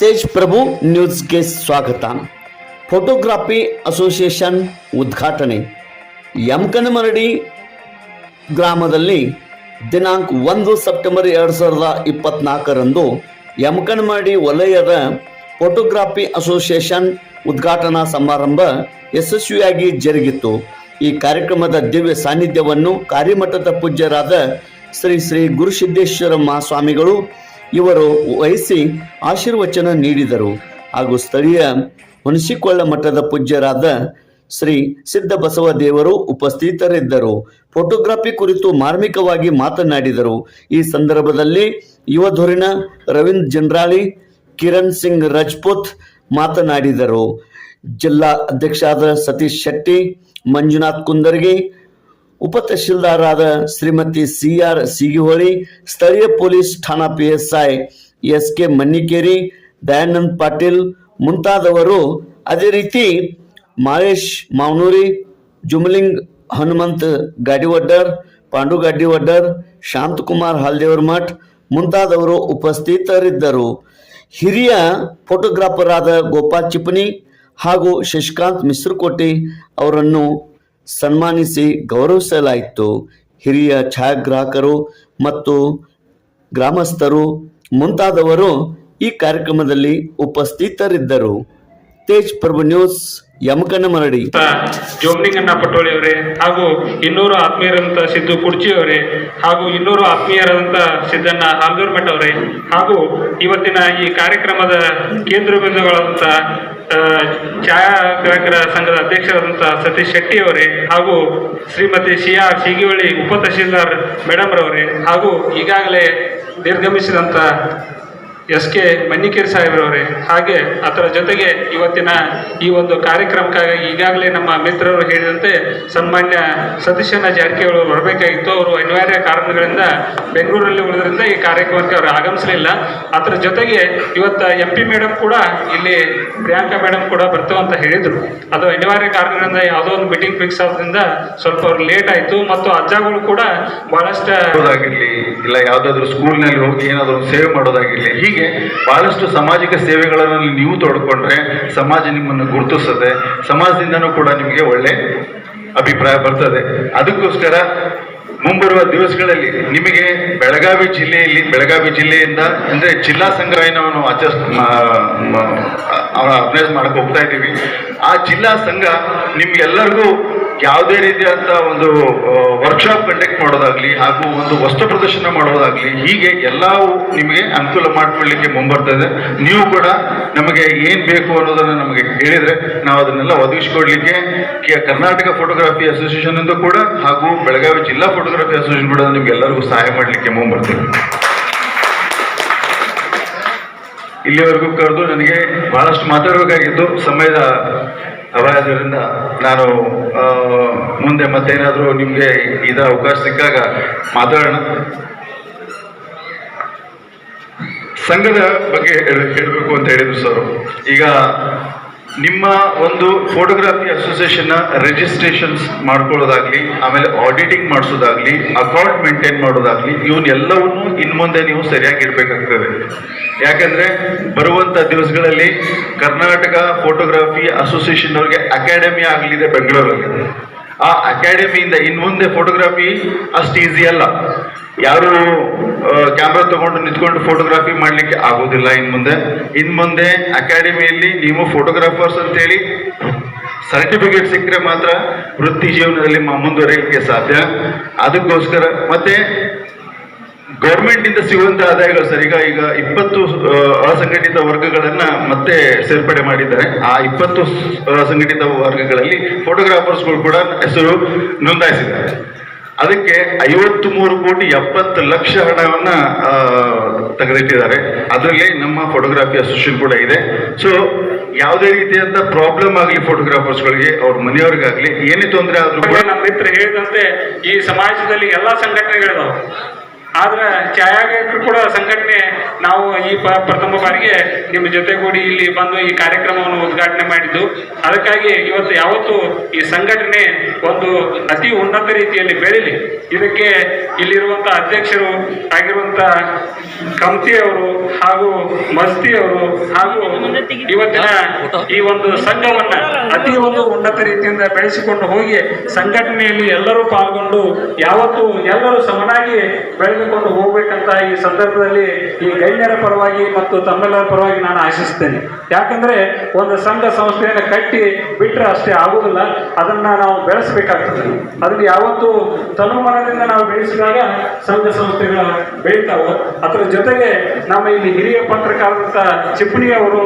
ತೇಜ್ ಪ್ರಭು ನ್ಯೂಸ್ಗೆ ಸ್ವಾಗತ. Photography association ಉದ್ಘಾಟನೆ. ಯಮಕನಮರಡಿ ಗ್ರಾಮದಲ್ಲಿ ದಿನಾಂಕ ಒಂದು ಸೆಪ್ಟೆಂಬರ್ ಎರಡು ಸಾವಿರದ ಇಪ್ಪತ್ನಾಲ್ಕರಂದು ಯಮಕನಮರಡಿ ವಲಯದ ಫೋಟೋಗ್ರಾಫಿ ಅಸೋಸಿಯೇಷನ್ ಉದ್ಘಾಟನಾ ಸಮಾರಂಭ ಯಶಸ್ವಿಯಾಗಿ ಜರುಗಿತು ಈ ಕಾರ್ಯಕ್ರಮದ ದಿವ್ಯ ಸಾನ್ನಿಧ್ಯವನ್ನು ಕಾರ್ಯಮಠದ ಪೂಜ್ಯರಾದ ಶ್ರೀ ಶ್ರೀ ಗುರುಸಿದ್ದೇಶ್ವರ ಮಹಾಸ್ವಾಮಿಗಳು ಇವರು ವಹಿಸಿ ಆಶೀರ್ವಚನ ನೀಡಿದರು. ಹಾಗೂ ಸ್ಥಳೀಯ ಹುಣಸಿಕೊಳ್ಳ ಮಠದ ಪೂಜ್ಯರಾದ ಶ್ರೀ ಸಿದ್ದಬಸವ ದೇವರು ಉಪಸ್ಥಿತರಿದ್ದರು. ಫೋಟೋಗ್ರಫಿ ಕುರಿತು ಮಾರ್ಮಿಕವಾಗಿ ಮಾತನಾಡಿದರು. ಈ ಸಂದರ್ಭದಲ್ಲಿ ಯುವಧುರಿನ ರವೀಂದ್ರ ಜನ್ರಾಳಿ, ಕಿರಣ್ ಸಿಂಗ್ ರಜಪೂತ್ ಮಾತನಾಡಿದರು. ಜಿಲ್ಲಾ ಅಧ್ಯಕ್ಷರಾದ ಸತೀಶ್ ಶೆಟ್ಟಿ, ಮಂಜುನಾಥ್ ಕುಂದರ್ಗಿ ಉಪ ತಹಶೀಲ್ದಾರಾದ ಶ್ರೀಮತಿ ಸಿ ಆರ್ ಸಿಗಿಹೊಳಿ ಸ್ಥಳೀಯ ಪೊಲೀಸ್ ಠಾಣಾ P S I S K Mannikeri, Dayanand Patil ಮುಂತಾದವರು ಅದೇ ರೀತಿ ಮಹೇಶ್ ಮಾವನೂರಿ, ಜುಮ್ಲಿಂಗ್ ಹನುಮಂತ್ ಗಾಡಿವಡ್ಡರ್, ಪಾಂಡು ಗಾಡಿವಡ್ಡರ್ ಶಾಂತಕುಮಾರ್ ಹಾಲ್ದೇವರ್ ಮಠ್ ಮುಂತಾದವರು ಉಪಸ್ಥಿತರಿದ್ದರು. ಹಿರಿಯ ಫೋಟೋಗ್ರಾಫರ್ ಆದ ಗೋಪಾಲ್ ಚಿಪ್ಪನಿ ಹಾಗೂ ಶಶಿಕಾಂತ್ ಮಿಶ್ರಕೋಟಿ ಅವರನ್ನು ಸನ್ಮಾನಿಸಿ ಗೌರವಿಸಲಾಯಿತು ಹಿರಿಯ ಛಾಯಾಗ್ರಾಹಕರು ಮತ್ತು ಗ್ರಾಮಸ್ಥರು. ಮುಂತಾದವರು ಈ ಕಾರ್ಯಕ್ರಮದಲ್ಲಿ ಉಪಸ್ಥಿತರಿದ್ದರು. ತೇಜ್ ಪ್ರಭು ನ್ಯೂಸ್ ಯಮಕನಮರಡಿ ಜೋಮ್ನಿಂಗಣ್ಣ ಪಟೋಳಿ ಅವರೇ ಹಾಗೂ ಇನ್ನೂರು ಆತ್ಮೀಯರಂತ ಸಿದ್ದು ಕುರ್ಚಿ ಅವರೇ ಹಾಗೂ ಇನ್ನೂರು ಆತ್ಮೀಯರಾದಂಥ ಸಿದ್ದಣ್ಣ ಹಾಲ್ದೂರ್ ಮಠ ಅವರೇ ಹಾಗೂ ಇವತ್ತಿನ ಈ ಕಾರ್ಯಕ್ರಮದ ಕೇಂದ್ರ ಬಿಂದುಗಳಾದಂಥ ಆ, ಛಾಯಾಗ್ರಾಹಕರ ಸಂಘದ ಅಧ್ಯಕ್ಷರಾದಂಥ ಸತೀಶ್ ಶೆಟ್ಟಿ ಅವರೇ ಹಾಗೂ ಶ್ರೀಮತಿ ಸಿ ಆರ್ ಸಿಗಿಹೊಳಿ ಉಪ ತಹಶೀಲ್ದಾರ್ ಮೇಡಮ್ ರವರೇ ಹಾಗೂ ಈಗಾಗಲೇ ನಿರ್ಗಮಿಸಿದಂಥ ಎಸ್ ಕೆ ಮನ್ನಿಕೇರಿ ಸಾಹೇಬ್ರವರೇ ಹಾಗೆ ಅದರ ಜೊತೆಗೆ ಇವತ್ತಿನ ಈ ಒಂದು ಕಾರ್ಯಕ್ರಮಕ್ಕಾಗಿ ಈಗಾಗಲೇ ನಮ್ಮ ಮಿತ್ರರು ಹೇಳಿದಂತೆ ಸನ್ಮಾನ್ಯ ಸತೀಶಣ್ಣ ಜಾರಕಿಹೊಳಿ ಬರಬೇಕಾಗಿತ್ತು. ಅವರು ಅನಿವಾರ್ಯ ಕಾರಣಗಳಿಂದ ಬೆಂಗಳೂರಲ್ಲಿ ಉಳಿದ್ರಿಂದ ಈ ಕಾರ್ಯಕ್ರಮಕ್ಕೆ ಅವರು ಆಗಮಿಸಲಿಲ್ಲ. ಅದರ ಜೊತೆಗೆ ಇವತ್ತು ಎಂ ಪಿ ಮೇಡಮ್ ಕೂಡ ಇಲ್ಲಿ ಪ್ರಿಯಾಂಕಾ ಮೇಡಮ್ ಕೂಡ ಅಂತ ಹೇಳಿದರು. ಅದು ಅನಿವಾರ್ಯ ಕಾರಣದಿಂದ ಯಾವುದೋ ಒಂದು ಮೀಟಿಂಗ್ ಫಿಕ್ಸ್ ಆದ್ರಿಂದ ಸ್ವಲ್ಪ ಅವ್ರು ಲೇಟ್ ಆಯಿತು. ಮತ್ತು ಅಜ್ಜಗಳು ಕೂಡ ಬಹಳಷ್ಟು ಇಲ್ಲ ಯಾವುದಾದ್ರೂ ಸ್ಕೂಲ್ನಲ್ಲಿ ಹೋಗಿ ಏನಾದರೂ ಸೇವೆ ಮಾಡೋದಾಗಿರಲಿ, ಹೀಗೆ ಬಹಳಷ್ಟು ಸಾಮಾಜಿಕ ಸೇವೆಗಳನ್ನು ನೀವು ತೊಡ್ಕೊಂಡ್ರೆ ಸಮಾಜ ನಿಮ್ಮನ್ನು ಗುರುತಿಸ್ತದೆ ಸಮಾಜದಿಂದನೂ ಕೂಡ ನಿಮಗೆ ಒಳ್ಳೆ ಅಭಿಪ್ರಾಯ ಬರ್ತದೆ. ಅದಕ್ಕೋಸ್ಕರ ಮುಂಬರುವ ದಿವಸಗಳಲ್ಲಿ ನಿಮಗೆ ಬೆಳಗಾವಿ ಜಿಲ್ಲೆಯಲ್ಲಿ, ಬೆಳಗಾವಿ ಜಿಲ್ಲೆಯಿಂದ, ಅಂದ್ರೆ ಜಿಲ್ಲಾ ಸಂಘವನ್ನು ಅಡ್ಜಸ್ಟ್ ಅಭ್ಯಾಸ ಮಾಡಕ್ ಹೋಗ್ತಾ ಇದ್ದೀವಿ. ಆ ಜಿಲ್ಲಾ ಸಂಘ ನಿಮ್ಗೆಲ್ಲರಿಗೂ ಯಾವುದೇ ರೀತಿಯಾದಂಥ ಒಂದು ವರ್ಕ್ಶಾಪ್ ಕಂಡಕ್ಟ್ ಮಾಡೋದಾಗ್ಲಿ ಹಾಗೂ ಒಂದು ವಸ್ತು ಪ್ರದರ್ಶನ ಮಾಡೋದಾಗ್ಲಿ ಹೀಗೆ ಎಲ್ಲವೂ ನಿಮಗೆ ಅನುಕೂಲ ಮಾಡಿಕೊಳ್ಳಿಕ್ಕೆ ಇದೆ. ನೀವು ಕೂಡ ನಮಗೆ ಏನು ಬೇಕು ಅನ್ನೋದನ್ನು ನಮಗೆ ಹೇಳಿದರೆ ನಾವು ಅದನ್ನೆಲ್ಲ ಒದಗಿಸ್ಕೊಡ್ಲಿಕ್ಕೆ ಕರ್ನಾಟಕ ಫೋಟೋಗ್ರಫಿ ಅಸೋಸಿಯೇಷನ್ ಅಂತ ಕೂಡ ಹಾಗೂ ಬೆಳಗಾವಿ ಜಿಲ್ಲಾ ಫೋಟೋಗ್ರಫಿ ಅಸೋಸಿಯೇಷನ್ ಕೂಡ ನಿಮ್ಗೆಲ್ಲರಿಗೂ ಸಹಾಯ ಮಾಡಲಿಕ್ಕೆ ಮುಂಬರ್ತೀವಿ ಇಲ್ಲಿವರೆಗೂ ಕರೆದು ನನಗೆ ಬಹಳಷ್ಟು ಮಾತಾಡಬೇಕಾಗಿತ್ತು ಸಮಯದ ಅಭಾಯದಿಂದ ನಾನು ಮುಂದೆ ಮತ್ತೇನಾದರೂ ನಿಮಗೆ ಇದ ಅವಕಾಶ ಸಿಕ್ಕಾಗ ಮಾತಾಡೋಣ. ಸಂಘದ ಬಗ್ಗೆ ಹೇಳ- ಹೇಳಬೇಕು ಅಂತ ಹೇಳಿದ್ರು ಸರ್ ಈಗ ನಿಮ್ಮ ಒಂದು ಫೋಟೋಗ್ರಫಿ ಅಸೋಸಿಯೇಷನ್ನ ರಿಜಿಸ್ಟ್ರೇಷನ್ಸ್ ಮಾಡ್ಕೊಳ್ಳೋದಾಗಲಿ, ಆಮೇಲೆ ಆಡಿಟಿಂಗ್ ಮಾಡಿಸೋದಾಗ್ಲಿ ಅಕೌಂಟ್ ಮೇಂಟೈನ್ ಮಾಡೋದಾಗ್ಲಿ ಇವನ್ನೆಲ್ಲವನ್ನು ಎಲ್ಲವನ್ನೂ ಇನ್ ಮುಂದೆ ನೀವು ಸರಿಯಾಗಿ ಇಡಬೇಕಾಗ್ತದೆ ಯಾಕಂದ್ರೆ ಬರುವಂಥ ದಿವಸಗಳಲ್ಲಿ ಕರ್ನಾಟಕ ಅಸೋಸಿಯೇಷನ್ ಅವರಿಗೆ ಅಕಾಡೆಮಿ ಆಗಲಿದೆ ಬೆಂಗಳೂರಲ್ಲಿ ಆ ಅಕಾಡೆಮಿಯಿಂದ ಇನ್ ಮುಂದೆ ಫೋಟೋಗ್ರಫಿ ಅಷ್ಟು ಈಸಿ ಅಲ್ಲ. ಯಾರು ಕ್ಯಾಮ್ರಾ ತಗೊಂಡು ನಿಂತ್ಕೊಂಡು ಫೋಟೋಗ್ರಫಿ ಮಾಡ್ಲಿಕ್ಕೆ ಆಗೋದಿಲ್ಲ ಇನ್ ಮುಂದೆ. ಇನ್ ಮುಂದೆ ಅಕಾಡೆಮಿಯಲ್ಲಿ ನೀವು ಫೋಟೋಗ್ರಾಫರ್ಸ್ ಅಂತೇಳಿ ಸರ್ಟಿಫಿಕೇಟ್ ಸಿಕ್ಕರೆ ಮಾತ್ರ ವೃತ್ತಿ ಜೀವನದಲ್ಲಿ ಮುಂದುವರಿಯಲಿಕ್ಕೆ ಸಾಧ್ಯ. ಅದಕ್ಕೋಸ್ಕರ ಮತ್ತೆ ಗೌರ್ಮೆಂಟ್ ಇಂದ ಸಿಗುವಂತ ಆದಾಯಗಳು ಸರ್. ಈಗ ಈಗ ಇಪ್ಪತ್ತು ಅಸಂಘಟಿತ ವರ್ಗಗಳನ್ನ ಮತ್ತೆ ಸೇರ್ಪಡೆ ಮಾಡಿದ್ದಾರೆ. ಆ ಇಪ್ಪತ್ತು ಅಸಂಘಟಿತ ವರ್ಗಗಳಲ್ಲಿ ಫೋಟೋಗ್ರಾಫರ್ಸ್ಗಳು ಕೂಡ ಹೆಸರು ನೋಂದಾಯಿಸಿದ್ದಾರೆ. ಅದಕ್ಕೆ ಐವತ್ತು ಮೂರು ಕೋಟಿ ಎಪ್ಪತ್ತು ಲಕ್ಷ ಹಣವನ್ನ ತೆಗೆದಿಟ್ಟಿದ್ದಾರೆ. ಅದರಲ್ಲಿ ನಮ್ಮ ಫೋಟೋಗ್ರಾಫಿ ಅಸೋಸಿಯೇಷನ್ ಕೂಡ ಇದೆ. ಸೊ ಯಾವುದೇ ರೀತಿಯಾದ ಪ್ರಾಬ್ಲಮ್ ಆಗಲಿ ಫೋಟೋಗ್ರಾಫರ್ಸ್ಗಳಿಗೆ ಅವ್ರ ಮನೆಯವ್ರಿಗಾಗ್ಲಿ, ಏನೇ ತೊಂದರೆ ಆದ್ರೂ ನಮ್ಮ ಮಿತ್ರ ಹೇಳಿದಂತೆ, ಈ ಸಮಾಜದಲ್ಲಿ ಎಲ್ಲಾ ಸಂಘಟನೆಗಳಿದಾವೆ. ಆದ್ರೆ ಛಾಯಾಗ್ರಾಹಕರು ಕೂಡ ಸಂಘಟನೆ ನಾವು ಈ ಪ್ರಥಮ ಬಾರಿಗೆ ನಿಮ್ಮ ಜೊತೆಗೂಡಿ ಇಲ್ಲಿ ಬಂದು ಈ ಕಾರ್ಯಕ್ರಮವನ್ನು ಉದ್ಘಾಟನೆ ಮಾಡಿದ್ದು. ಅದಕ್ಕಾಗಿ ಇವತ್ತು ಯಾವತ್ತು ಈ ಸಂಘಟನೆ ಒಂದು ಅತಿ ಉನ್ನತ ರೀತಿಯಲ್ಲಿ ಬೆಳೀಲಿ ಇದಕ್ಕೆ ಇಲ್ಲಿರುವಂಥ ಅಧ್ಯಕ್ಷರು ಆಗಿರುವಂಥ ಕಮ್ತಿ ಅವರು ಹಾಗೂ ಮಸ್ತಿ ಅವರು ಹಾಗೂ ಇವತ್ತಿನ ಈ ಒಂದು ಸಂಘವನ್ನ ಅತಿ ಒಂದು ಉನ್ನತ ರೀತಿಯಿಂದ ಬೆಳೆಸಿಕೊಂಡು ಹೋಗಿ ಸಂಘಟನೆಯಲ್ಲಿ ಎಲ್ಲರೂ ಪಾಲ್ಗೊಂಡು ಯಾವತ್ತೂ ಎಲ್ಲರೂ ಸಮನಾಗಿ ಬೆಳೆದುಕೊಂಡು ಹೋಗ್ಬೇಕಂತ ಈ ಸಂದರ್ಭದಲ್ಲಿ ಈ ಗಣ್ಯರ ಪರವಾಗಿ ಮತ್ತು ತಮ್ಮೆಲ್ಲರ ಪರವಾಗಿ ನಾನು ಆಶಿಸ್ತೇನೆ. ಯಾಕಂದ್ರೆ ಒಂದು ಸಂಘ ಸಂಸ್ಥೆಯನ್ನು ಕಟ್ಟಿ ಬಿಟ್ಟರೆ ಅಷ್ಟೇ ಆಗುದಿಲ್ಲ. ಅದನ್ನ ನಾವು ಬೆಳೆಸಬೇಕಾಗ್ತದೆ. ಅದನ್ನ ಯಾವತ್ತೂ ತನುಮನದಿಂದ ನಾವು ಬೆಳೆಸಿದಾಗ ಸಂಘ ಸಂಸ್ಥೆಗಳು ಬೆಳೀತಾವೋ? ಅದರ ಜೊತೆಗೆ ನಮ್ಮ ಇಲ್ಲಿ ಹಿರಿಯ ಪತ್ರಕರ್ತ ಚಿಪ್ಪಣಿ ಅವರು